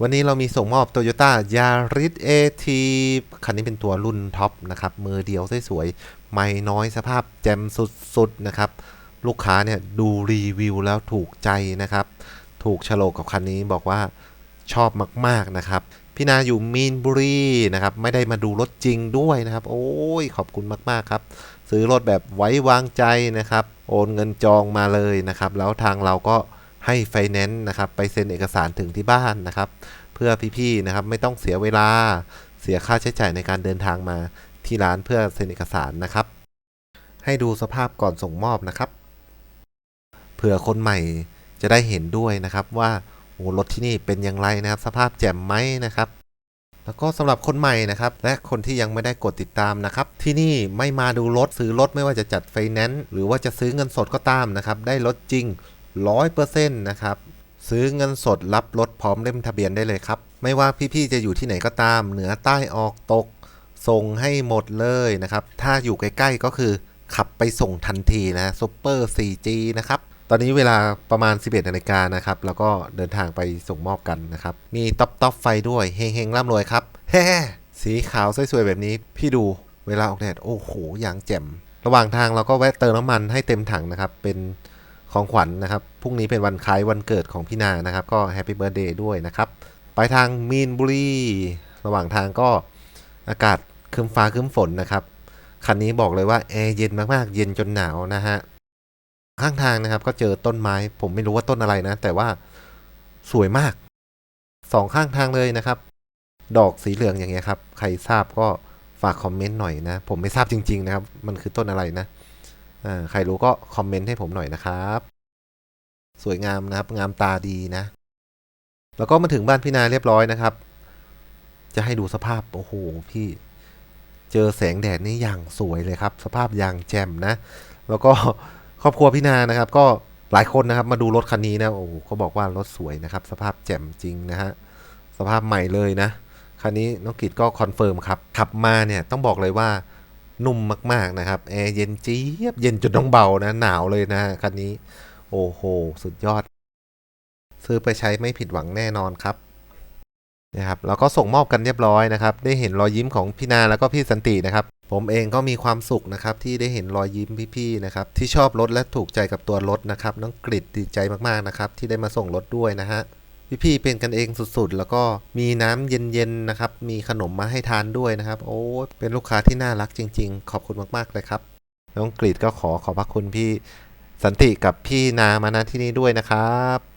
วันนี้เรามีส่งมอบ Toyota Yaris AT คันนี้เป็นตัวรุ่นท็อปนะครับ มือเดียวสวยๆไม่น้อยสภาพแจ่มสุดๆนะครับ ลูกค้าเนี่ยดูรีวิวแล้วถูกใจนะครับ ถูกโฉลกกับคันนี้บอกว่าชอบมากๆนะครับ พี่นาอยู่มีนบุรีนะครับ ไม่ได้มาดูรถจริงด้วยนะครับ โอ้ยขอบคุณมากๆครับ ซื้อรถแบบไว้วางใจนะครับ โอนเงินจองมาเลยนะครับ แล้วทางเราก็ ให้ไฟแนนซ์นะครับไปเซ็นเอกสารถึงที่บ้านนะครับ เพื่อพี่ๆนะครับไม่ต้องเสียเวลาเสียค่าใช้จ่ายในการเดินทางมาที่ร้านเพื่อเซ็นเอกสารนะครับ ให้ดูสภาพก่อนส่งมอบนะครับ เผื่อคนใหม่จะได้เห็นด้วยนะครับว่าโอ้รถที่นี่เป็นอย่างไรนะครับ สภาพแจ่มไหมนะครับ แล้วก็สำหรับคนใหม่นะครับ และคนที่ยังไม่ได้กดติดตามนะครับ ที่นี่ไม่มาดูรถซื้อรถไม่ว่าจะจัดไฟแนนซ์หรือว่าจะซื้อเงินสดก็ตามนะครับ ได้รถจริง 100%นะครับซื้อเงินสดรับรถพร้อมเล่มทะเบียนได้เลยครับ ไม่ว่าพี่ๆจะอยู่ที่ไหนก็ตาม เหนือใต้ออกตก ส่งให้หมดเลยนะครับ ถ้าอยู่ใกล้ๆก็คือขับไปส่งทันทีนะซุปเปอร์ 4G นะครับ ตอนนี้เวลาประมาณ 11นาฬิกานะครับ แล้วก็เดินทางไปส่งมอบกันนะครับ มีต๊อปต๊อปไฟด้วยเฮงเฮงๆร่ำรวยครับแฮ่สีขาวสวยๆแบบนี้พี่ดูเวลาออกแดดโอ้โหอย่างแจ่ม ระหว่างทางเราก็แวะเติมน้ำมันให้เต็มถังนะครับเป็น ของขวัญนะครับ พรุ่งนี้เป็นวันคล้ายวันเกิดของพี่นานะครับ ก็แฮปปี้เบิร์ดเดย์ด้วยนะครับ ไปทางมีนบุรี ระหว่างทางก็อากาศคึมฟ้าคึมฝนนะครับ คันนี้บอกเลยว่าแอร์เย็นมากๆ เย็นจนหนาวนะฮะ ข้างทางนะครับก็เจอต้นไม้ ผมไม่รู้ว่าต้นอะไรนะ แต่ว่าสวยมาก สองข้างทางเลยนะครับ ดอกสีเหลืองอย่างเงี้ยครับ ใครทราบก็ฝากคอมเมนต์หน่อยนะ ผมไม่ทราบจริง ๆ นะครับ มันคือต้นอะไรนะ ใครรู้ก็คอมเมนต์ให้ผมหน่อยนะครับ สวยงามนะครับ งามตาดีนะ แล้วก็มาถึงบ้านพี่นาเรียบร้อยนะครับ จะให้ดูสภาพโอ้โหพี่เจอแสงแดดนี่อย่างสวยเลยครับ สภาพอย่างแจ่มนะ แล้วก็ครอบครัวพี่นานะครับ ก็หลายคนนะครับมาดูรถคันนี้นะโอ้โหเขาบอกว่ารถสวยนะครับ สภาพแจ่มจริงนะฮะสภาพใหม่เลยนะคันนี้น้องกิตก็คอนเฟิร์มครับขับมาเนี่ยต้องบอกเลยว่า นุ่มมากๆนะครับแอร์เย็นเจี๊ยบเย็นจนต้องเบานะ หนาวเลยนะคันนี้ โอ้โห สุดยอด ซื้อไปใช้ไม่ผิดหวังแน่นอนครับนะครับแล้วก็ส่งมอบกันเรียบร้อยนะครับ ได้เห็นรอยยิ้มของพี่นาแล้วก็พี่สันตินะครับ ผมเองก็มีความสุขนะครับ ที่ได้เห็นรอยยิ้มพี่ๆนะครับ ที่ชอบรถและถูกใจกับตัวรถนะครับ น้องกริดดีใจมากๆนะครับ ที่ได้มาส่งรถด้วยนะฮะ พี่ๆเป็นกันเองสุดๆ แล้วก็มีน้ำเย็นๆนะครับ มีขนมมาให้ทานด้วยนะครับ โอ้เป็นลูกค้าที่น่ารักจริง ๆ ขอบคุณมากๆเลยครับ น้องกรีดก็ขอขอบพระคุณพี่สันติกับพี่นามาณที่นี้ด้วยนะครับ